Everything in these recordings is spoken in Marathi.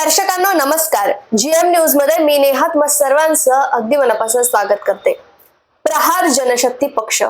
दर्शकांना नमस्कार. जीएम न्यूजमध्ये मी नेहात मग सर्वांचं अगदी मनापासून स्वागत करते. प्रहार जनशक्ती पक्ष.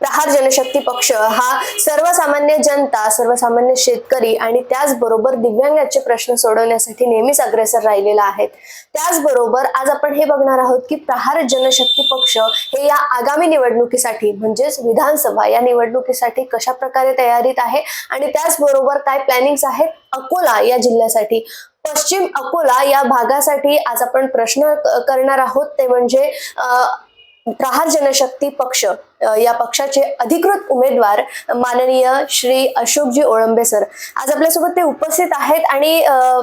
प्रहार जनशक्ती पक्ष हा सर्वसामान्य जनता सर्वसामान्य शेतकरी आणि त्याचबरोबर दिव्यांगाचे प्रश्न सोडवण्यासाठी नेहमीच अग्रेसर राहिलेला आहे त्याचबरोबर आज आपण हे बघणार आहोत की प्रहार जनशक्ती पक्ष हे या आगामी निवडणुकीसाठी म्हणजेच विधानसभा या निवडणुकीसाठी कशा प्रकारे तयारीत आहे आणि त्याचबरोबर काय प्लॅनिंग्स आहेत अकोला या जिल्ह्यासाठी. पश्चिम अकोला या भागासाठी आज आपण प्रश्न करणार आहोत. ते म्हणजे प्रहार जनशक्ती पक्ष या पक्षाचे अधिकृत उमेदवार माननीय श्री अशोकजी ओळंबे सर. आज आपल्यासोबत ते उपस्थित आहेत आणि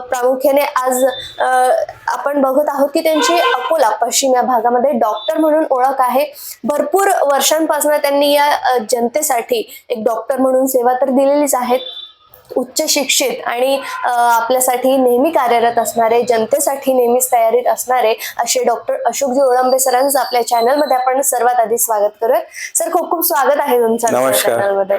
प्रामुख्याने आज आपण बघत आहोत की त्यांची अकोला पश्चिम या भागामध्ये डॉक्टर म्हणून ओळख आहे. भरपूर वर्षांपासून त्यांनी या जनतेसाठी एक डॉक्टर म्हणून सेवा तर दिलेलीच आहेत उच्च शिक्षित आणि आपल्यासाठी नेहमी कार्यरत असणारे जनतेसाठी नेहमीच तयारीत असणारे असे डॉक्टर अशोकजी ओळंबे सरांचं आपल्या चॅनलमध्ये आपण सर्वात आधी स्वागत करूया. सर खूप खूप स्वागत आहे तुमचं. चॅनलमध्ये.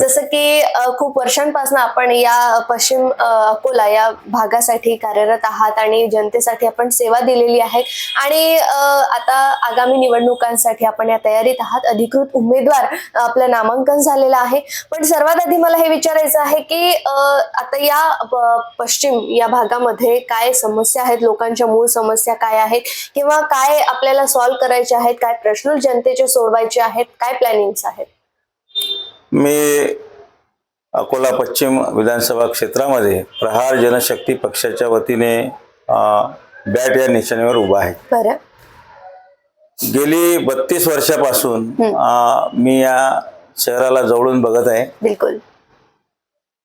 जसं की खूप वर्षांपासून आपण या पश्चिम अकोला या भागासाठी कार्यरत आहात आणि जनतेसाठी आपण सेवा दिलेली आहे आणि आता आगामी निवडणुकांसाठी आपण या तयारीत आहात. अधिकृत उमेदवार आपलं नामांकन झालेलं आहे. पण सर्वात आधी मला हे विचारायचं आहे की अ, आता या पश्चिम या भागामध्ये काय समस्या आहेत? लोकांच्या मूळ समस्या काय आहेत? किंवा काय आपल्याला सॉल्व्ह करायचे आहेत? काय प्रश्न जनतेचे सोडवायचे आहेत? काय प्लॅनिंग्स आहेत? मी अकोला पश्चिम विधानसभा क्षेत्रामध्ये प्रहार जनशक्ती पक्षाच्या वतीने बॅट या निशाणीवर उभा आहे. गेली बत्तीस वर्षापासून मी या शहराला जवळून बघत आहे. बिलकुल.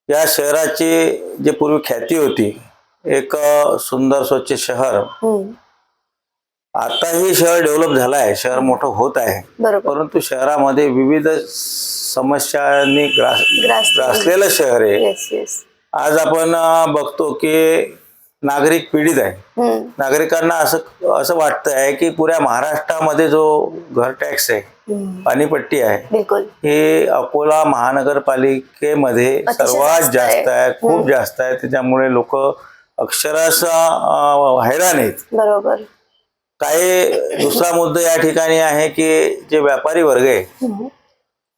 या शहराची जी पूर्वी ख्याती होती एक सुंदर स्वच्छ शहर. हम्म, आताही शहर डेव्हलप झालं आहे शहर मोठं होत आहे. परंतु शहरामध्ये विविध समस्यांनी ग्रास ग्रास ग्रासलेलं शहर आहे. आज आपण बघतो की नागरिक पीडित आहे. नागरिकांना असं असं वाटतं आहे की पुऱ्या महाराष्ट्रामध्ये जो घर टॅक्स आहे पाणीपट्टी आहे हे अकोला महानगरपालिकेमध्ये सर्वात जास्त आहे. खूप जास्त आहे. त्याच्यामुळे लोक अक्षरशः हैराण आहेत. बरोबर. काही दुसरा मुद्दा या ठिकाणी आहे की जे व्यापारी वर्ग आहे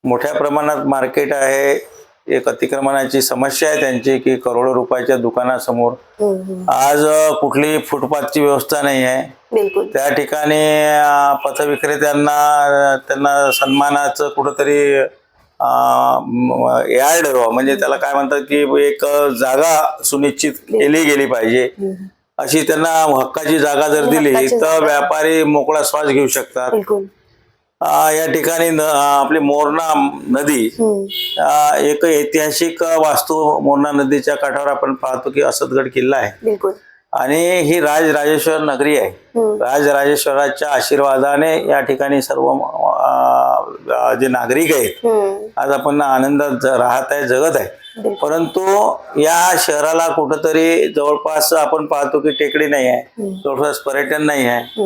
मोठ्या प्रमाणात मार्केट आहे एक अतिक्रमणाची समस्या आहे त्यांची की करोडो रुपयाच्या दुकानासमोर. आज कुठली फुटपाथची व्यवस्था नाही आहे. बिलकुल. त्या ठिकाणी पथविक्रेत्यांना त्यांना सन्मानाचं कुठंतरी यार्ड म्हणजे त्याला काय म्हणतात की एक जागा सुनिश्चित केली गेली पाहिजे. अशी त्यांना हक्काची जागा जर दिली तर. व्यापारी मोकळा श्वास घेऊ शकतात. या ठिकाणी आपली मोरणा नदी एक ऐतिहासिक वास्तू मोरणा नदीच्या काठावर आपण पाहतो की असदगड किल्ला आहे. बिलकुल. आणि ही राजराजेश्वर नगरी आहे. राजराजेश्वराच्या आशीर्वादाने या ठिकाणी सर्व जे नागरिक आहेत आज आपण आनंदात राहत आहे जगत आहे. परंतु या शहराला कुठंतरी जवळपास आपण पाहतो की टेकडी नाही आहे. जवळपास पर्यटन नाही आहे.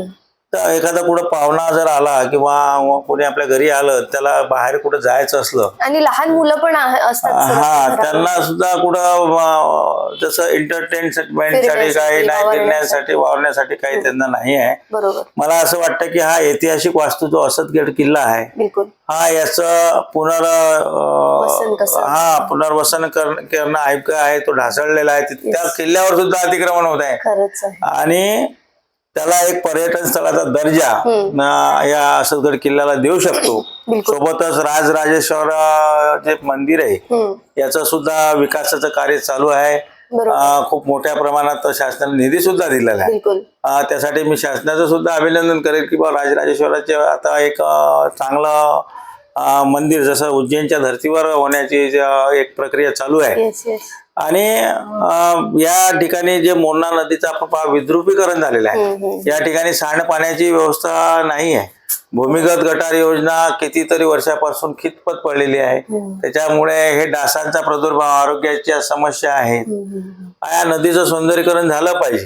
तर एखादा कुठं पाहुणा जर आला किंवा कोणी आपल्या घरी आलं त्याला बाहेर कुठं जायचं असलं. आणि लहान मुलं पण असतात हा. त्यांना सुद्धा कुठं अं, जसं एंटरटेनमेंटसाठी काही नाही वावरण्यासाठी. फिरण्यासाठी वावरण्यासाठी काही त्यांना नाही आहे. बरोबर. मला असं वाटतं की हा ऐतिहासिक वास्तू जो असदगड किल्ला आहे. बिलकुल. हा याचं पुनर वसन अं, कसं? हा पुनर्वसन कर- करणं ऐक आहे तो ढासळलेला आहे. ते- त्या किल्ल्यावर सुद्धा अतिक्रमण होत आहे. खरंच आहे. आणि त्याला एक पर्यटन स्थळाचा दर्जा या असदगड किल्ल्याला देऊ शकतो. सोबतच राजराजेश्वर जे मंदिर आहे याचं सुद्धा विकासाचं कार्य चालू आहे. खूप मोठ्या प्रमाणात शासनाने निधी सुद्धा दिलेला आहे. त्यासाठी मी शासनाचं सुद्धा अभिनंदन करेल की बा राजराजेश्वराचे आता एक चांगलं मंदिर जसं उज्जैनच्या धर्तीवर होण्याची एक प्रक्रिया चालू आहे. आणि या ठिकाणी जे मोरणा नदीचं आपण पहा विद्रुपीकरण झालेलं आहे. या ठिकाणी सांडपाण्याची व्यवस्था नाही आहे भूमिगत गटार योजना कितीतरी वर्षापासून खितपत पडलेली आहे. हम्म. त्याच्यामुळे हे डासांचा प्रादुर्भाव आरोग्याच्या समस्या आहेत. या नदीचं सौंदर्यीकरण झालं पाहिजे.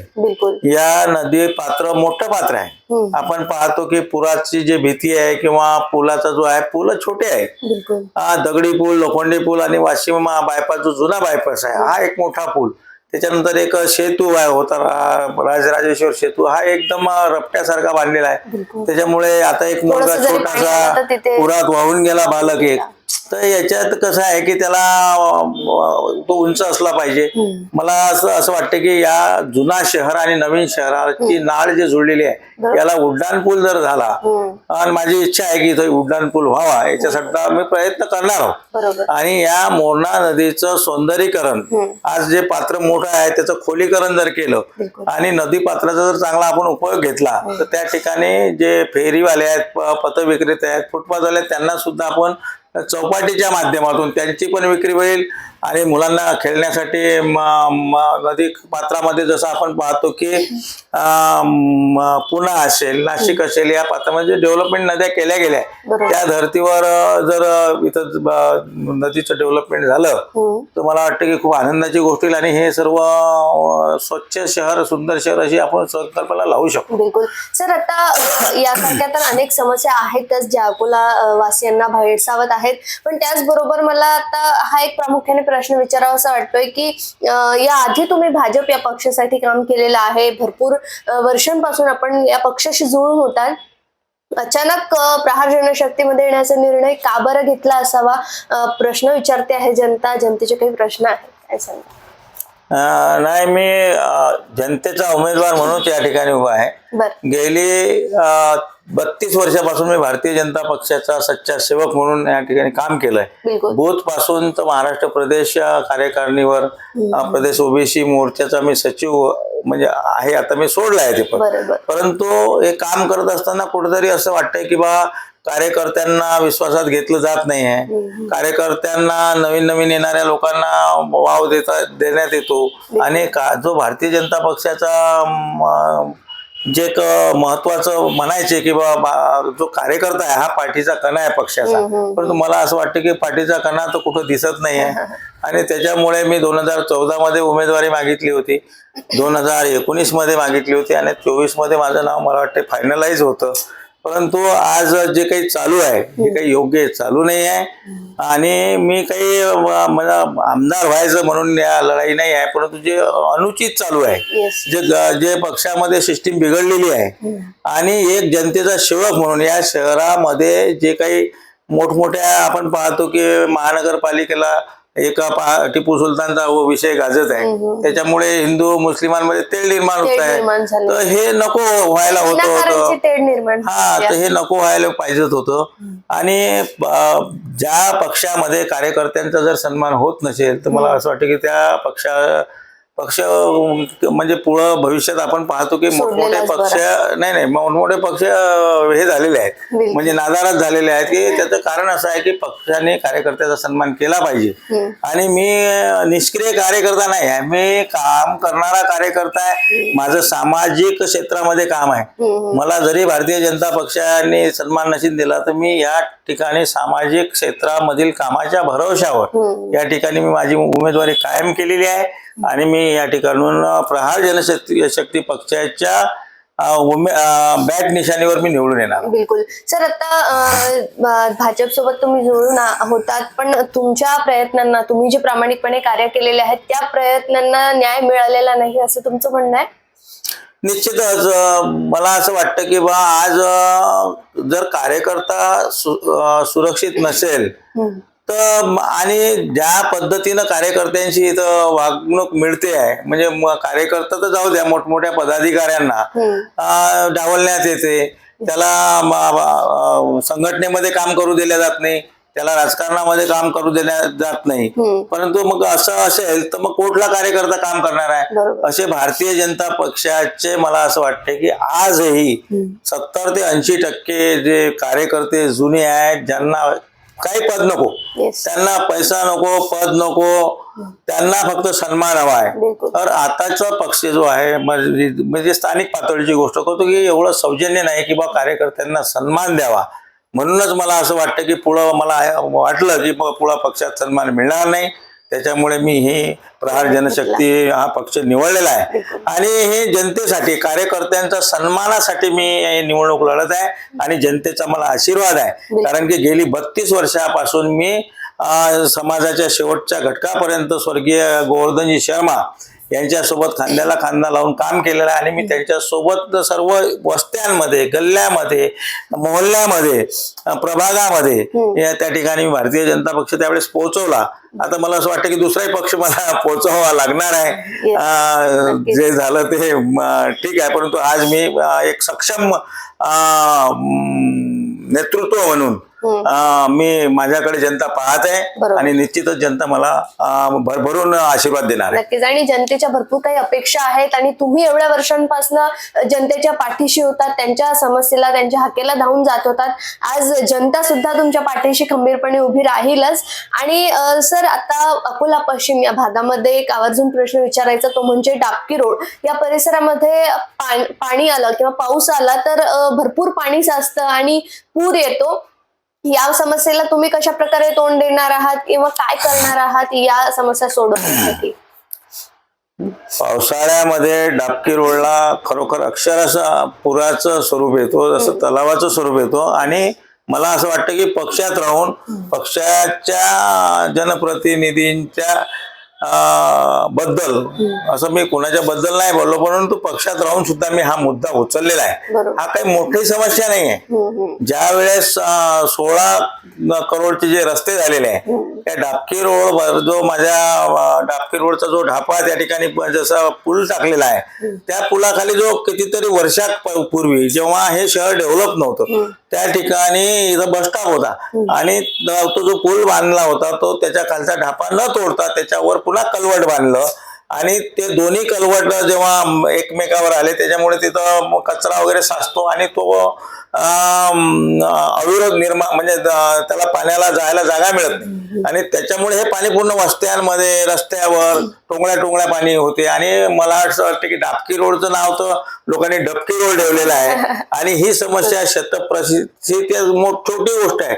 या नदी पात्र मोठं पात्र आहे. आपण पाहतो की पुराची जी भीती आहे किंवा पुलाचा जो आहे पूल छोटे आहे बिलकुल. हा दगडी पूल लोखंडी पूल आणि वाशिम बायपास जो जुना बायपास आहे हा एक मोठा पूल. त्याच्यानंतर एक सेतू आहे होता राजराजेश्वर सेतू. हा एकदम रपट्यासारखा बांधलेला आहे. त्याच्यामुळे आता एक मुलगा छोटासा पुरात वाहून गेला बालक एक. तर याच्यात कसं आहे की त्याला तो उंच असला पाहिजे. मला असं असं वाटतं की या जुना शहर आणि नवीन शहराची नाळ जी जुळलेली आहे याला उड्डाण पूल जर झाला आणि माझी इच्छा आहे की इथं उड्डाण पूल व्हावा याच्यासाठी मी प्रयत्न करणार आहोत. आणि या मोरणा नदीचं सौंदर्यीकरण आज जे पात्र मोठं आहे त्याचं खोलीकरण जर केलं. आणि नदी पात्राचा जर चांगला आपण उपयोग घेतला तर त्या ठिकाणी जे फेरीवाले आहेत पथविक्रेते आहेत फुटपाथवाले आहेत त्यांना सुद्धा आपण चौपाटीच्या माध्यमातून त्यांची पण विक्री होईल. आणि मुलांना खेळण्यासाठी नदी पात्रामध्ये जसं आपण पाहतो की पुणा असेल नाशिक असेल या पात्रामध्ये डेव्हलपमेंट नद्या केल्या गेल्या. त्या धर्तीवर जर इथं नदीचं डेव्हलपमेंट झालं हम्म. तर मला वाटतं की खूप आनंदाची गोष्ट होईल आणि हे सर्व स्वच्छ शहर सुंदर शहर अशी आपण संकल्पना लावू शकतो. बिलकुल. सर आता यासारख्या तर अनेक समस्या आहेतच ज्या अकोला वासियांना भेडसावत आहेत. पण त्याचबरोबर मला आता हा एक प्रामुख्याने प्रश्न विचारावा असा वाटतोय की या आधी तुम्ही भाजप या पक्षासाठी काम केलेलं आहे. भरपूर वर्षांपासून आपण या पक्षाशी जुळून होतात अचानक प्रहार जनशक्तीमध्ये येण्याचा निर्णय का बरं घेतला असावा? प्रश्न विचारते आहे जनता. जनतेचे काही प्रश्न आहेत. काय सांगा नाही मी जनतेचा उमेदवार म्हणून या ठिकाणी उभा आहे. गेली बत्तीस वर्षापासून मी भारतीय जनता पक्षाचा सच्चा सेवक म्हणून या ठिकाणी काम केलंय. बूथपासून तर महाराष्ट्र प्रदेश कार्यकारिणीवर प्रदेश ओबीसी मोर्चाचा मी सचिव म्हणजे आहे आता मी सोडला आहे ते पण. परंतु हे काम करत असताना कुठेतरी असं वाटतंय की बा कार्यकर्त्यांना विश्वासात घेतलं जात नाही आहे कार्यकर्त्यांना नवीन नवीन येणाऱ्या लोकांना वाव देता देण्यात येतो. आणि का जो भारतीय जनता पक्षाचा जे एक महत्वाचं म्हणायचे की बा बा- जो कार्यकर्ता आहे हा पाठीचा कणा आहे पक्षाचा. परंतु मला असं वाटतं की पाठीचा कणा तर कुठं दिसत नाही आहे आणि त्याच्यामुळे मी दोन हजार चौदा मध्ये उमेदवारी मागितली होती. दोन हजार एकोणीसमध्ये मागितली होती आणि चोवीसमध्ये माझं नाव मला वाटतं फायनलाइज होतं. परंतु आज जे काही चालू आहे हे काही योग्य चालू नाही आहे आणि मी काही मला आमदार व्हायचं म्हणून या लढाई नाही आहे परंतु जे अनुचित चालू आहे जे जे पक्षामध्ये सिस्टीम बिघडलेली आहे आणि एक जनतेचा सेवक म्हणून या शहरामध्ये जे काही मोठमोठ्या आपण पाहतो की महानगरपालिकेला एका टिपू सुलतानचा विषय गाजत आहे. त्याच्यामुळे हिंदू मुस्लिमांमध्ये तेल निर्माण होत आहे. तर हे नको व्हायला होतं होतं. हा तर हे नको व्हायला पाहिजेत होतं. आणि ज्या पक्षामध्ये कार्यकर्त्यांचा जर सन्मान होत नसेल तर मला असं वाटतं की त्या पक्षा पक्ष म्हणजे पुढं भविष्यात आपण पाहतो की मोठमोठे पक्ष नाही नाही मोठमोठे पक्ष हे झालेले आहेत. म्हणजे नादारात झालेले आहेत की त्याचं कारण असं आहे की पक्षाने कार्यकर्त्याचा सन्मान केला पाहिजे. आणि मी निष्क्रिय कार्यकर्ता नाही आहे. मी काम करणारा कार्यकर्ता आहे. माझं सामाजिक क्षेत्रामध्ये काम आहे. मला जरी भारतीय जनता पक्षाने सन्मान नशीन दिला तर मी या ठिकाणी सामाजिक क्षेत्रामधील कामाच्या भरवशावर या ठिकाणी मी माझी उमेदवारी कायम केलेली आहे. आणि मी या ठिकाणून प्रहार जनशक्ती शक्ती पक्षाच्या बॅट निशाणीवर मी निवडून येणार. बिलकुल. सर आता भाजप सोबत तुम्ही जुळून होतात पण तुमच्या प्रयत्नांना तुम्ही जे प्रामाणिकपणे कार्य केलेले आहेत त्या प्रयत्नांना न्याय मिळालेला नाही असं तुमचं म्हणणं आहे? निश्चितच मला असं वाटतं की बा आज जर कार्यकर्ता सु- सुरक्षित नसेल तर आणि ज्या पद्धतीनं कार्यकर्त्यांशी इथं वागणूक मिळते आहे म्हणजे कार्यकर्ता तर जाऊ द्या मोठमोठ्या पदाधिकाऱ्यांना डावलण्यात येते. त्याला संघटनेमध्ये काम करू दिले जात नाही त्याला राजकारणामध्ये काम करू देण्यात जात नाही. परंतु मग असं असेल तर मग कुठला कार्यकर्ता काम करणार आहे. असे भारतीय जनता पक्षाचे मला असं वाटते की आजही सत्तर ते ऐंशी टक्के जे कार्यकर्ते जुने आहेत ज्यांना काही पद नको. त्यांना पैसा नको पद नको. त्यांना फक्त सन्मान हवा आहे. तर आताचा पक्ष जो आहे म्हणजे म्हणजे स्थानिक पातळीची गोष्ट करतो की एवढं सौजन्य नाही की बा कार्यकर्त्यांना सन्मान द्यावा. म्हणूनच मला असं वाटतं की पुढं मला वाटलं की पुढं पक्षात सन्मान मिळणार नाही. त्याच्यामुळे मी हे प्रहार जनशक्ती हा पक्ष निवडलेला आहे. आणि हे जनतेसाठी कार्यकर्त्यांच्या सन्मानासाठी मी हे निवडणूक लढत आहे आणि जनतेचा मला आशीर्वाद आहे. कारण की गेली बत्तीस वर्षापासून मी समाजाच्या शेवटच्या घटकापर्यंत स्वर्गीय गोवर्धनजी शर्मा यांच्यासोबत खांद्याला खांदा लावून काम केलेलं आहे आणि मी त्यांच्यासोबत सर्व वस्त्यांमध्ये गल्ल्यामध्ये मोहल्ल्यामध्ये प्रभागामध्ये त्या ठिकाणी मी भारतीय जनता पक्ष त्यावेळेस पोहोचवला. आता मला असं वाटतं की दुसराही पक्ष मला पोहोचवावा लागणार आहे. जे झालं ते ठीक आहे. परंतु आज मी एक सक्षम नेतृत्व म्हणून मी माझ्याकडे जनता पाहत आहे. आणि निश्चितच जनता मला भरभरून आशीर्वाद देणार नक्कीच. आणि जनतेच्या भरपूर काही अपेक्षा आहेत आणि तुम्ही एवढ्या वर्षांपासून जनतेच्या पाठीशी होतात त्यांच्या समस्येला त्यांच्या हाकेला धावून जात होतात. आज जनता सुद्धा तुमच्या पाठीशी खंबीरपणे उभी राहीलच. आणि सर आता अकोला पश्चिम या भागामध्ये एक आवर्जून प्रश्न विचारायचा तो म्हणजे डाबकी रोड. या परिसरामध्ये पाण- आलं किंवा पाऊस आला तर भरपूर पाणी साचतं आणि पूर येतो. या समस्येला तुम्ही कशा प्रकारे तोंड देणार आहात किंवा काय करणार आहात या समस्या सोडवण्यासाठी? पावसाळ्यामध्ये डाबकी रोडला खरोखर अक्षरशः पुराचं स्वरूप येतो जसं तलावाचं स्वरूप येतो. आणि मला असं वाटतं की पक्षात राहून पक्षाच्या जनप्रतिनिधींच्या बद्दल असं मी कोणाच्या बद्दल नाही बोललो परंतु पक्षात राहून सुद्धा मी हा मुद्दा उचललेला आहे. हा काही मोठी समस्या नाही आहे. ज्या वेळेस सोळा करोडचे जे रस्ते झालेले आहे त्या डाबकी रोड जो माझ्या अं, डाबकी रोडचा जो ढापा त्या ठिकाणी जसा पूल टाकलेला आहे त्या पुलाखाली जो कितीतरी वर्षात पूर्वी जेव्हा हे शहर डेव्हलप नव्हतं त्या ठिकाणी इथं बस स्टॉप होता. आणि तो जो पूल बांधला होता तो त्याच्या खालचा ढापा न तोडता त्याच्यावर पुन्हा कलवट बांधलं. आणि ते दोन्ही कलवट जेव्हा एकमेकावर आले त्याच्यामुळे तिथं मग कचरा वगैरे साचतो आणि तो अविरोध निर्माण म्हणजे त्याला पाण्याला जायला जागा मिळत नाही. आणि त्याच्यामुळे हे पाणी पूर्ण वस्त्यांमध्ये रस्त्यावर टोंगळ्या टोंगळ्या पाणी होते. आणि मला असं वाटतं की डाबकी रोडचं नाव तर लोकांनी डबकी रोड ठेवलेलं आहे. आणि ही समस्या शतप्रसिद्धी छोटी गोष्ट आहे.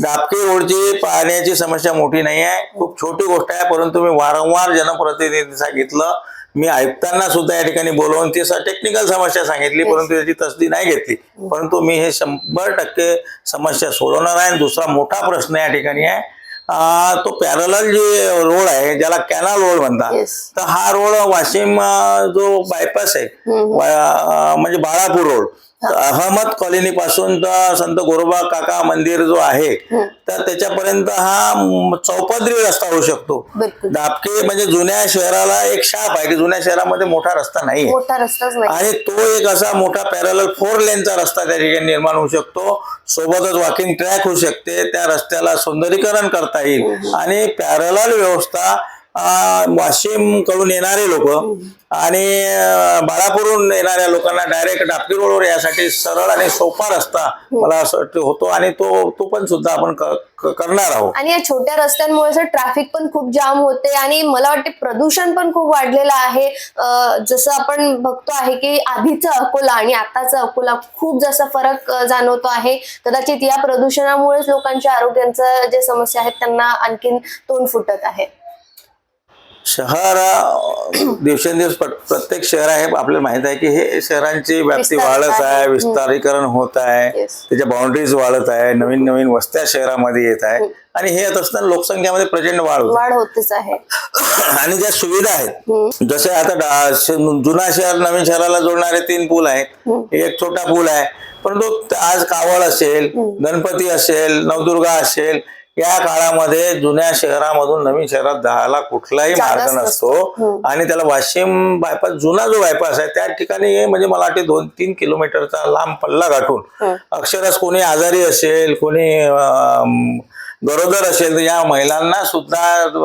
दापकी रोडची पाण्याची समस्या मोठी नाही आहे. खूप छोटी गोष्ट आहे. परंतु मी वारंवार जनप्रतिनिधी सांगितलं मी आयुक्तांना सुद्धा या ठिकाणी बोलवून ती टेक्निकल समस्या सांगितली परंतु त्याची तसदी नाही घेतली. परंतु मी हे शंभर टक्के समस्या सोडवणार आहे. आणि दुसरा मोठा प्रश्न या ठिकाणी आहे. तो पॅरल जे रोड आहे ज्याला कॅनल रोड म्हणतात Yes. तर हा रोड वाशिम जो बायपास आहे म्हणजे बाळापूर रोड अहमद कॉलनी पासून तर संत गोरोबा काका मंदिर जो आहे तर त्याच्यापर्यंत हा चौपदरी रस्ता होऊ शकतो. दापके म्हणजे जुन्या शहराला एक शाप आहे की जुन्या शहरामध्ये मोठा रस्ता नाही आणि तो एक असा मोठा पॅरल फोर लेनचा रस्ता त्या ठिकाणी निर्माण होऊ शकतो. सोबतच वॉकिंग ट्रॅक होऊ शकते. त्या रस्त्याला सौंदर्यीकरण करता येईल. आणि पॅरल व्यवस्था वाशिमकडून येणारे लोक आणि अं, बाळापूरहून येणाऱ्या लोकांना डायरेक्ट डापकी रोडवर यासाठी सरळ आणि सोपा रस्ता मला असं वाटतं होतो आणि तो तो पण सुद्धा आपण करणार आहोत. आणि या छोट्या रस्त्यांमुळे ट्रॅफिक पण खूप जाम होते आणि मला वाटते प्रदूषण पण खूप वाढलेलं आहे. जसं आपण बघतो आहे की आधीचं अकोला आणि आताचं अकोला खूप जास्त फरक जाणवतो आहे. कदाचित या प्रदूषणामुळेच लोकांच्या आरोग्यांच्या जे समस्या आहेत त्यांना आणखीन तोंड फुटत आहे. शहर दिवसेंदिवस प्र- प्रत्येक शहर आहे. आपल्याला माहीत आहे की हे शहरांची व्याप्ती वाढत आहे. विस्तारीकरण होत आहे. त्याच्या बाउंड्रीज वाढत आहे. नवीन नवीन वस्त्या शहरामध्ये येत आहे. आणि हे येत असताना लोकसंख्येमध्ये प्रचंड वाढ होत. वाढ होतेच आहे. आणि ज्या सुविधा आहेत जसे आता जुना शहर नवीन शहराला जोडणारे तीन पूल आहेत. एक छोटा पूल आहे. परंतु आज कावड असेल गणपती असेल नवदुर्गा असेल या काळामध्ये जुन्या शहरामधून नवीन शहरात जायला कुठलाही मार्ग नसतो. नसतो. आणि त्याला वाशिम बायपास जुना जो बायपास आहे त्या ठिकाणी हे म्हणजे मला वाटते दोन तीन किलोमीटरचा लांब पल्ला गाठून. अक्षरच कोणी आजारी असेल कोणी गरोदर असेल तर या महिलांना सुद्धा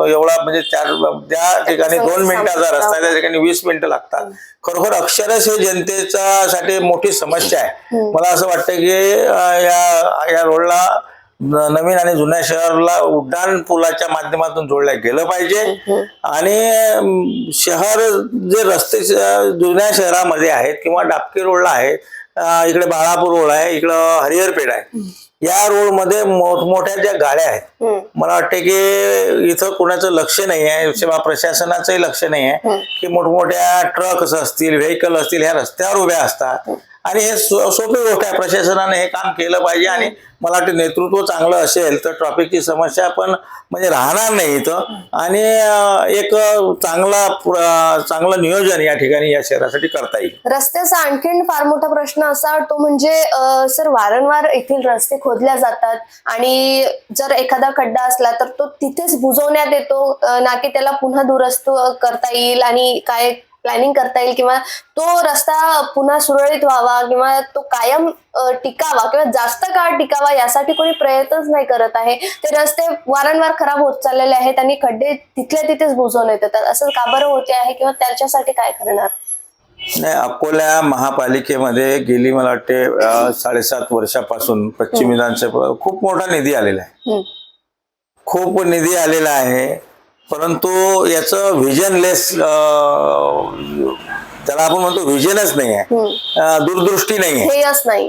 एवढा म्हणजे चार त्या ठिकाणी दोन मिनिटाचा रस्ता आहे त्या ठिकाणी वीस मिनिटं लागतात. खरोखर अक्षरच हे जनतेचा साठी मोठी समस्या आहे. मला असं वाटतं की या या रोडला नवीन आणि जुन्या शहरला उड्डाण पुलाच्या माध्यमातून जोडल्या गेलं पाहिजे. आणि शहर जे रस्ते जुन्या शहरामध्ये आहेत किंवा डाबकी रोडला आहेत अं, इकडे बाळापूर रोड आहे इकडं हरिहरपेठ आहे या रोडमध्ये मोठमोठ्या ज्या गाड्या आहेत मला वाटते की इथं कोणाचं लक्ष नाही आहे सेवा प्रशासनाचंही लक्ष नाही आहे की मोठमोठ्या ट्रक्स असतील व्हेकल असतील ह्या रस्त्यावर उभ्या असतात. आणि हे सोपी गोष्ट आहे. प्रशासनाने हे काम केलं पाहिजे आणि मला वाटतं नेतृत्व चांगलं असेल तर ट्रॅफिकची समस्या पण म्हणजे राहणार नाही इथं. आणि एक चांगला चांगलं नियोजन या ठिकाणी या शहरासाठी करता येईल. रस्त्याचा आणखीन फार मोठा प्रश्न असा तो म्हणजे सर वारंवार येथील रस्ते खोदल्या जातात आणि जर एखादा खड्डा असला तर तो तिथेच बुजवण्यात येतो ना की त्याला पुन्हा दुरुस्त करता येईल आणि काय प्लॅनिंग करता येईल किंवा तो रस्ता पुन्हा सुरळीत व्हावा किंवा तो कायम टिकावा किंवा जास्त काळ टिकावा यासाठी कोणी प्रयत्नच नाही करत आहे. ते रस्ते वारंवार खराब होत चाललेले आहेत आणि खड्डे तिथल्या तिथेच बुजवण्यात येतात. असं का बरं होते आहे किंवा त्याच्यासाठी काय करणार? नाही अकोला महापालिकेमध्ये गेली मला वाटते साडेसात वर्षापासून पश्चिम विधानसभा खूप मोठा निधी आलेला आहे. खूप निधी आलेला आहे. परंतु याचं व्हिजनलेस त्याला आपण म्हणतो व्हिजनच नाही आहे दूरदृष्टी नाही. आहे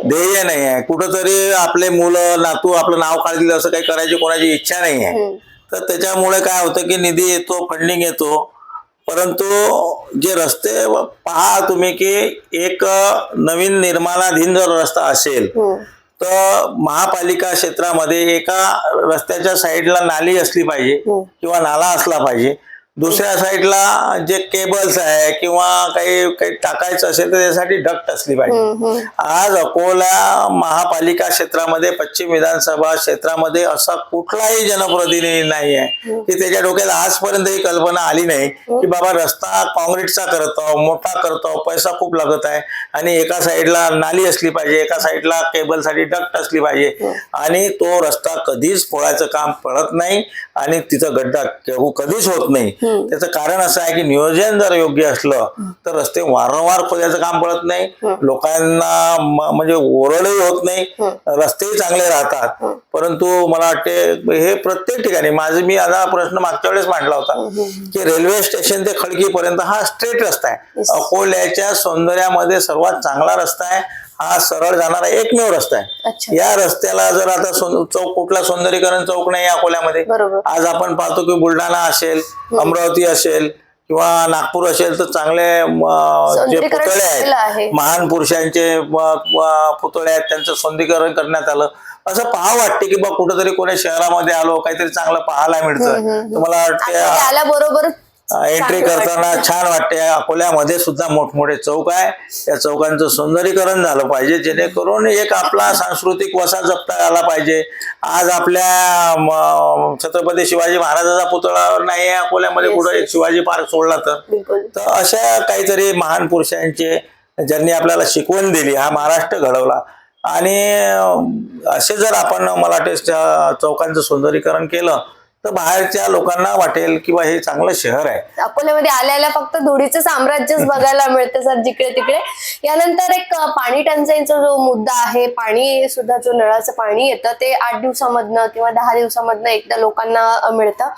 ध्येय नाही आहे कुठंतरी आपले मुलं नातू आपलं नाव काढतील असं काही करायची कोणाची इच्छा नाही आहे. तर त्याच्यामुळे काय होतं की निधी येतो फंडिंग येतो. परंतु जे रस्ते पहा तुम्ही की एक नवीन निर्माणाधीन जर रस्ता असेल. तर महापालिका क्षेत्रामध्ये एका रस्त्याच्या साईडला नाली असली पाहिजे हम्म. किंवा नाला असला पाहिजे दुसऱ्या साईडला जे केबल्स आहे किंवा काही काही टाकायचं असेल तर त्यासाठी डक्ट असली पाहिजे. आज अकोला महापालिका क्षेत्रामध्ये पश्चिम विधानसभा क्षेत्रामध्ये असा कुठलाही जनप्रतिनिधी नाही आहे की त्याच्या डोक्यात आजपर्यंत ही कल्पना आली नाही की बाबा रस्ता काँक्रीटचा करतो मोठा करतो पैसा खूप लागत आहे आणि एका साईडला नाली असली पाहिजे एका साईडला केबलसाठी डक्ट असली पाहिजे आणि तो रस्ता कधीच पोळायचं काम पडत नाही आणि तिथं गड्डा कधीच होत नाही. त्याचं कारण असं आहे की नियोजन जर योग्य असलं तर रस्ते वारंवार खोदायचं काम पडत नाही. लोकांना म्हणजे ओरडही होत नाही. रस्तेही चांगले राहतात. परंतु मला वाटते हे प्रत्येक ठिकाणी माझं मी आता प्रश्न मागच्या वेळेस मांडला होता की रेल्वे स्टेशन ते खडकीपर्यंत हा स्ट्रेट रस्ता आहे. अकोल्याच्या सौंदर्यामध्ये सर्वात चांगला रस्ता आहे. हा सरळ जाणारा एकमेव रस्ता आहे. या रस्त्याला जर आता चौक कुठला सौंदर्यीकरण चौक नाही अकोल्यामध्ये आज आपण पाहतो की बुलढाणा असेल अमरावती असेल किंवा नागपूर असेल तर चांगले जे पुतळे. आहेत महान पुरुषांचे पुतळे आहेत त्यांचं सौंदर्यीकरण करण्यात आलं. असं पाहा वाटते की बा कुठेतरी कोण्या शहरामध्ये आलो काहीतरी चांगलं पाहायला मिळतं तर मला वाटते एंट्री करताना छान वाटते. अकोल्यामध्ये सुद्धा मोठमोठे चौक आहे. त्या चौकांचं सौंदर्यीकरण झालं पाहिजे जेणेकरून एक आपला सांस्कृतिक वसा जपता आला पाहिजे. आज आपल्या छत्रपती शिवाजी महाराजाचा पुतळा नाही आहे अकोल्यामध्ये कुठं एक शिवाजी पार्क सोडला तर. अशा काहीतरी महान पुरुषांचे ज्यांनी आपल्याला शिकवण दिली हा महाराष्ट्र घडवला. आणि असे जर आपण मला वाटते चौकांचं सौंदर्यीकरण केलं तर बाहेरच्या लोकांना वाटेल किंवा हे चांगलं शहर आहे. अकोल्यामध्ये आल्याला फक्त धुळीचं साम्राज्यच बघायला मिळतं सर जिकडे तिकडे. यानंतर एक पाणी टंचाईचा जो मुद्दा आहे पाणी सुद्धा जो नळाचं पाणी येतं ते आठ दिवसामधनं किंवा दहा दिवसामधनं एकदा लोकांना मिळतं.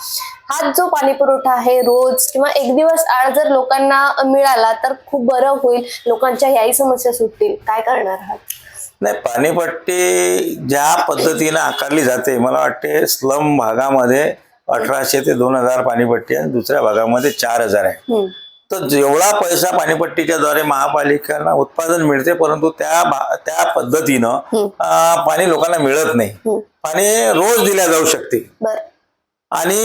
हा जो पाणी पुरवठा आहे रोज किंवा एक दिवस आड जर लोकांना मिळाला तर खूप बरं होईल. लोकांच्या याही समस्या सुटतील. काय करणार आहात? नाही पाणीपट्टी ज्या पद्धतीनं आकारली जाते मला वाटते स्लम भागामध्ये अठराशे ते दोन हजार पाणीपट्टी आहे दुसऱ्या भागामध्ये चार हजार आहे. तर जेवढा पैसा पाणीपट्टीच्या द्वारे महापालिकांना उत्पादन मिळते परंतु त्या त्या पद्धतीनं पाणी लोकांना मिळत नाही. पाणी रोज दिल्या जाऊ शकते. आणि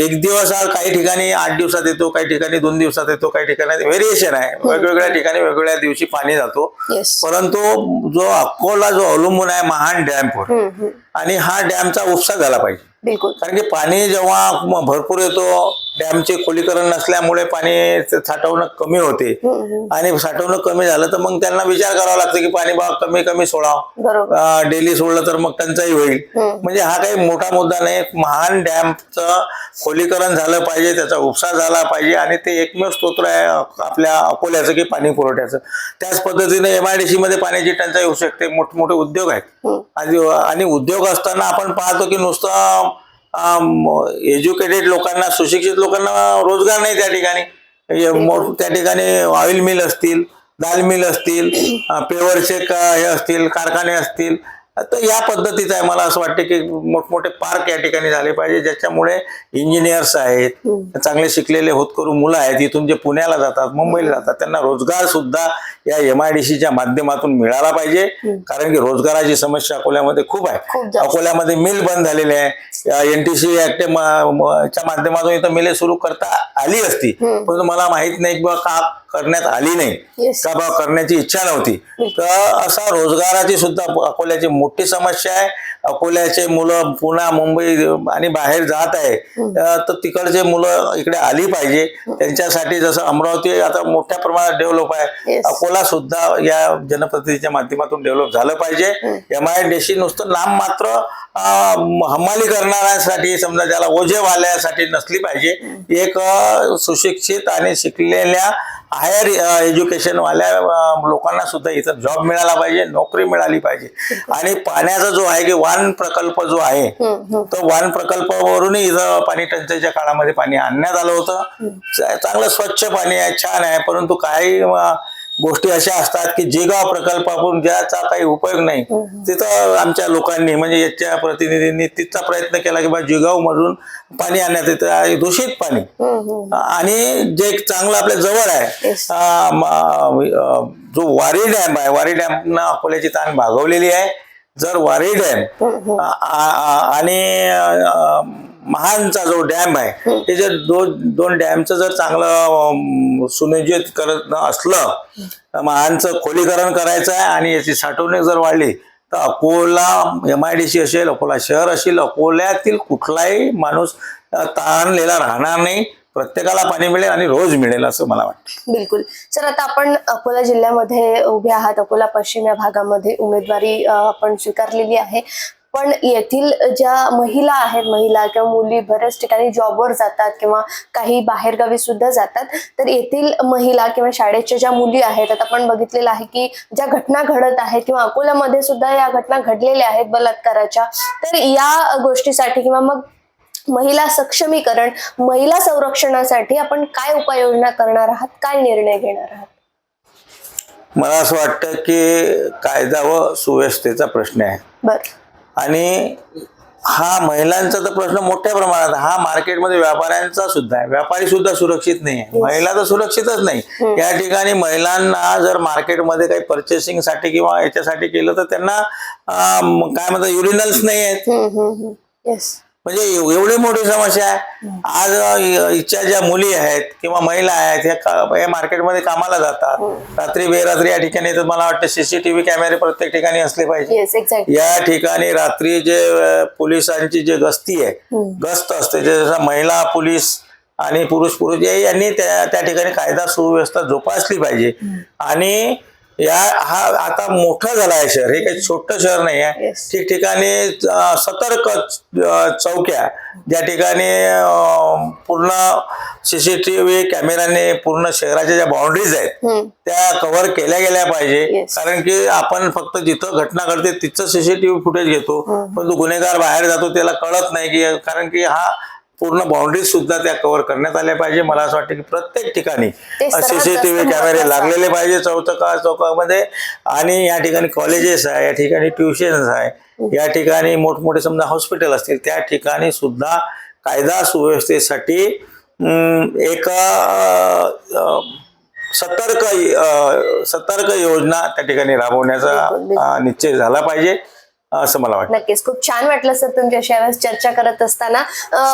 एक दिवस आज काही ठिकाणी आठ दिवसात येतो काही ठिकाणी दोन दिवसात येतो काही ठिकाणी व्हेरिएशन आहे. वेगवेगळ्या ठिकाणी वेगवेगळ्या दिवशी पाणी जातो. परंतु जो अकोला जो अवलंबून आहे महान डॅमवर आणि हा डॅमचा उपसा झाला पाहिजे. बिलकुल. कारण की पाणी जेव्हा भरपूर येतो डॅमचे खोलीकरण नसल्यामुळे पाणी साठवणं कमी होते. आणि साठवणं कमी झालं तर मग त्यांना विचार करावा लागतो की पाणी बा कमी कमी सोडावं. डेली सोडलं तर मग टंचाई होईल. म्हणजे हा काही मोठा मुद्दा नाही. महान डॅमचं खोलीकरण झालं पाहिजे त्याचा उपसा झाला पाहिजे आणि ते एकमेव स्तोत्र आहे आपल्या अकोल्याचं की पाणी पुरवठ्याचं. त्याच पद्धतीने एमआयडीसी मध्ये पाण्याची टंचाई होऊ शकते. मोठमोठे उद्योग आहेत. आणि उद्योग असताना आपण पाहतो की नुसतं एज्युकेटेड लोकांना सुशिक्षित लोकांना रोजगार नाही त्या ठिकाणी. त्या ठिकाणी ऑइल मिल असतील दाल मिल असतील पेवरचे हे असतील कारखाने असतील. तर या पद्धतीचं आहे. मला असं वाटतं की मोठमोठे पार्क या ठिकाणी झाले पाहिजे ज्याच्यामुळे इंजिनियर्स आहेत चांगले शिकलेले होतकरू मुलं आहेत इथून जे पुण्याला जातात मुंबईला जातात त्यांना रोजगार सुद्धा या एम आय डी सीच्या माध्यमातून मिळाला पाहिजे. कारण की रोजगाराची समस्या अकोल्यामध्ये खूप आहे. अकोल्यामध्ये मिल बंद झालेले आहे. एन टी सी ऍक्ट च्या माध्यमातून इथं मिले सुरू करता आली असती. परंतु मला माहीत नाही किंवा का करण्यात आली नाही. का बा करण्याची इच्छा नव्हती. तर असा रोजगाराची सुद्धा अकोल्याची मोठी समस्या आहे. अकोल्याचे मुलं पुन्हा मुंबई आणि बाहेर जात आहे. तर तिकडचे मुलं इकडे आली पाहिजे. त्यांच्यासाठी जसं अमरावती आता मोठ्या प्रमाणात डेव्हलप आहे. अकोला सुद्धा या जनप्रतिनिधीच्या माध्यमातून डेव्हलप झालं पाहिजे. एम आय डी नुसतं नाम मात्र हमाली करणाऱ्यांसाठी समजा ज्याला ओझे वाल्यासाठी नसली पाहिजे. एक सुशिक्षित आणि शिकलेल्या हायर एज्युकेशन वाल्या अं, लोकांना सुद्धा इथं जॉब मिळाला पाहिजे नोकरी मिळाली पाहिजे. आणि पाण्याचा जो आहे की वान प्रकल्प जो आहे तो वान प्रकल्पावरूनही इथं पाणी टंचाईच्या काळामध्ये पाणी आणण्यात आलं होतं. चांगलं स्वच्छ पाणी आहे छान आहे परंतु काही गोष्टी अशा असतात की जेगाव प्रकल्पातून ज्याचा काही उपयोग नाही तिथं आमच्या लोकांनी म्हणजे याच्या प्रतिनिधींनी तिथचा प्रयत्न केला की बा जिगाव मधून पाणी आणण्यात येतं दूषित पाणी. आणि जे एक चांगलं आपल्या जवळ आहे जो वारी डॅम आहे वारी डॅम अकोल्याची ताण भागवलेली आहे. जर वारी डॅम आणि महानचा जो डॅम आहे ते जर दोन दोन डॅमचं जर चांगलं सुनियोजित करत असलं तर महानचं खोलीकरण करायचं आहे आणि याची साठवणूक जर वाढली तर Akola M I D C असेल अकोला शहर असेल अकोल्यातील कुठलाही माणूस ताणलेला राहणार नाही. प्रत्येकाला पाणी मिळेल आणि रोज मिळेल असं मला वाटतं. बिलकुल. सर आता आपण अकोला जिल्ह्यामध्ये उभे आहात. अकोला पश्चिम या भागामध्ये उमेदवारी आपण स्वीकारलेली आहे. पण येथील ज्या महिला आहेत महिला किंवा मुली बऱ्याच ठिकाणी जॉबवर जातात किंवा काही बाहेरगावी सुद्धा जातात तर येथील महिला किंवा शाळेच्या ज्या मुली आहेत आता आपण बघितलेलं आहे की ज्या घटना घडत आहेत किंवा अकोल्यामध्ये सुद्धा या घटना घडलेल्या आहेत बलात्काराच्या तर या गोष्टीसाठी किंवा मग महिला सक्षमीकरण महिला संरक्षणासाठी आपण काय उपाययोजना करणार आहात? काय निर्णय घेणार आहात? मला असं वाटतं की कायदा व सुव्यवस्थेचा प्रश्न आहे. बर. आणि हा महिलांचा तर प्रश्न मोठ्या प्रमाणात. हा मार्केटमध्ये व्यापाऱ्यांचा सुद्धा आहे. व्यापारी सुद्धा सुरक्षित नाही आहे. महिला तर सुरक्षितच नाही. या ठिकाणी महिलांना जर मार्केटमध्ये काही पर्चेसिंगसाठी किंवा याच्यासाठी केलं तर त्यांना काय म्हणतात युरिनल्स नाही आहेत. म्हणजे एव- एवढी मोठी समस्या आहे. आज इच्छा ज्या मुली आहेत किंवा महिला आहेत ह्या मार्केटमध्ये कामाला जातात. रात्री बेरात्री या ठिकाणी तर मला वाटतं सीसीटीव्ही कॅमेरे प्रत्येक ठिकाणी असले पाहिजे. या ठिकाणी रात्री जे पोलिसांची जे गस्ती आहे गस्त असते. जे जसं महिला पोलीस आणि पुरुष पुरुष यांनी त्या त्या ठिकाणी कायदा सुव्यवस्था जोपासली पाहिजे. आणि या हा आता मोठं झालं आहे शहर. हे काही छोटं शहर नाही आहे. ठिकठिकाणी सतर्क चौक्या. ज्या ठिकाणी पूर्ण सीसीटीव्ही कॅमेऱ्याने पूर्ण शहराच्या ज्या बाउंड्रीज आहेत त्या कव्हर केल्या गेल्या पाहिजे. कारण की आपण फक्त जिथं घटना घडते तिथं सीसीटीव्ही फुटेज घेतो. परंतु गुन्हेगार बाहेर जातो त्याला कळत नाही की कारण की हा पूर्ण बाउंड्रीज सुद्धा त्या कव्हर करण्यात आल्या पाहिजे. मला असं वाटतं की प्रत्येक ठिकाणी सीसीटीव्ही कॅमेरे. लागलेले पाहिजे चौथका चौकामध्ये. आणि या ठिकाणी कॉलेजेस आहे या ठिकाणी ट्युशन्स आहे. या ठिकाणी मोठमोठे समजा हॉस्पिटल असतील त्या ठिकाणी सुद्धा कायदा सुव्यवस्थेसाठी एक सतर्क सतर्क योजना त्या ठिकाणी राबवण्याचा बिलकुल. अं, निश्चय झाला पाहिजे. असं मला वाटतं. नक्कीच. खूप छान वाटलं सर तुमच्याशी यावेळेस चर्चा करत असताना.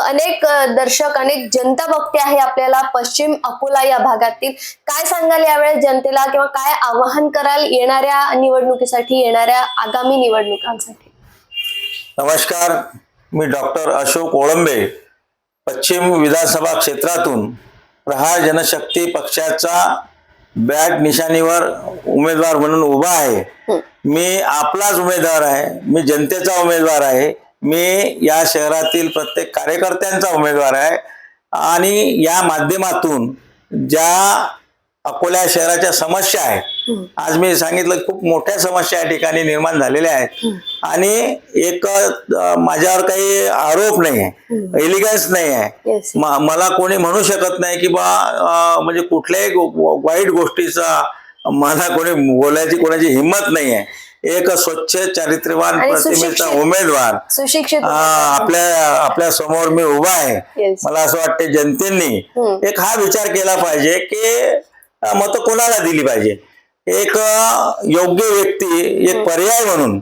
अनेक दर्शक अनेक जनता बघते आहे आपल्याला पश्चिम अकोला या भागातील. काय सांगाल यावेळेस जनतेला किंवा काय आवाहन कराल येणाऱ्या निवडणुकीसाठी येणाऱ्या आगामी निवडणुकांसाठी? नमस्कार. मी डॉक्टर अशोक ओळंबे पश्चिम विधानसभा क्षेत्रातून प्रहार जनशक्ती पक्षाचा बॅट निशाणीवर उमेदवार म्हणून उभा आहे. मी आपलाच उमेदवार आहे. मी जनतेचा उमेदवार आहे. मी या शहरातील प्रत्येक कार्यकर्त्यांचा उमेदवार आहे. आणि या माध्यमातून ज्या अकोला शहराच्या समस्या आहेत आज मी सांगितलं खूप मोठ्या समस्या या ठिकाणी निर्माण झालेल्या आहेत. आणि एक माझ्यावर काही आरोप नाही आहे एलिगन्स नाही आहे मला कोणी म्हणू शकत नाही की बा म्हणजे कुठल्याही वाईट गोष्टीचा मला कोणी बोलायची कोणाची हिंमत नाही आहे एक स्वच्छ चारित्र्यवान प्रतिमेचा. उमेदवार. आपल्या आपल्यासमोर मी उभा आहे. मला असं वाटतं जनतेने एक हा विचार केला पाहिजे की मत कोणाला दिली पाहिजे? एक योग्य व्यक्ती एक पर्याय म्हणून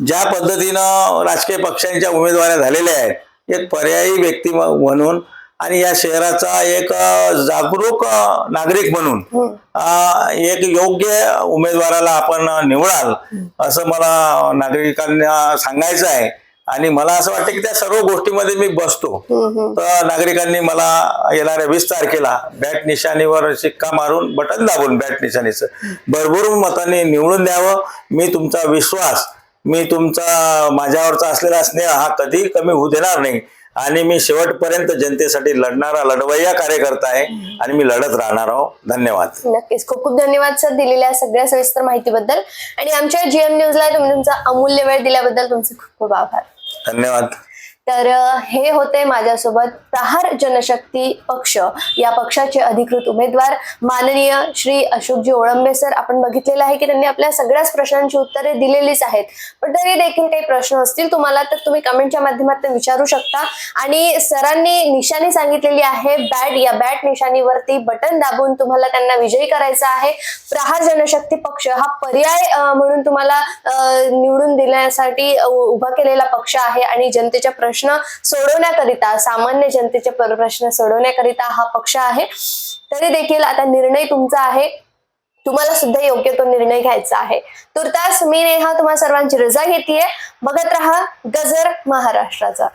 ज्या पद्धतीनं राजकीय पक्षांच्या उमेदवाऱ्या झालेल्या आहेत एक पर्यायी व्यक्ती म्हणून आणि या शहराचा एक जागरूक नागरिक म्हणून एक योग्य उमेदवाराला आपण निवडाल असं मला नागरिकांना सांगायचं आहे. आणि मला असं वाटतं की त्या सर्व गोष्टीमध्ये मी बसतो. तर नागरिकांनी मला येणाऱ्या वीस तारखेला बॅट निशाणीवर शिक्का मारून बटन दाबून बॅट निशाणीचं भरभरून मताने निवडून द्यावं. मी तुमचा विश्वास मी तुमचा माझ्यावरचा असलेला स्नेह हा कधी कमी होऊ देणार नाही. आणि मी शेवटपर्यंत जनतेसाठी लढणारा लढवय्या कार्यकर्ता आहे आणि मी लढत राहणार आहो. धन्यवाद. नक्कीच. खूप खूप धन्यवाद सर दिलेल्या सगळ्या सविस्तर माहितीबद्दल. आणि आमच्या जीएम न्यूजला तुम्ही तुमचा अमूल्य वेळ दिल्याबद्दल तुमचे खूप खूप आभार. धन्यवाद. तर हे होते माझ्यासोबत प्रहार जनशक्ती पक्ष या पक्षाचे अधिकृत उमेदवार. माननीय श्री अशोकजी ओळंबे सर आपण बघितलेलं आहे की त्यांनी आपल्या सगळ्याच प्रश्नांची उत्तरे दिलेलीच आहेत. पण तरी देखील काही प्रश्न असतील तुम्हाला तर तुम्ही कमेंटच्या माध्यमातून विचारू शकता. आणि सरांनी निशाणी सांगितलेली आहे बॅट या बॅट निशाणीवरती बटन दाबून तुम्हाला त्यांना विजयी करायचा आहे. प्रहार जनशक्ती पक्ष हा पर्याय म्हणून तुम्हाला निवडून दिण्यासाठी उभा केलेला पक्ष आहे. आणि जनतेच्या प्रश्न सोडवण्याकरिता सामान्य जनतेचे प्रश्न सोडवण्याकरिता हा पक्ष आहे. तरी देखील आता निर्णय तुमचा आहे. तुम्हाला सुद्धा योग्य तो निर्णय घ्यायचा आहे. तुर्तास मी नेहा तुम्हा सर्वांची रजा घेतेय. बघत राहा गजर महाराष्ट्राचा.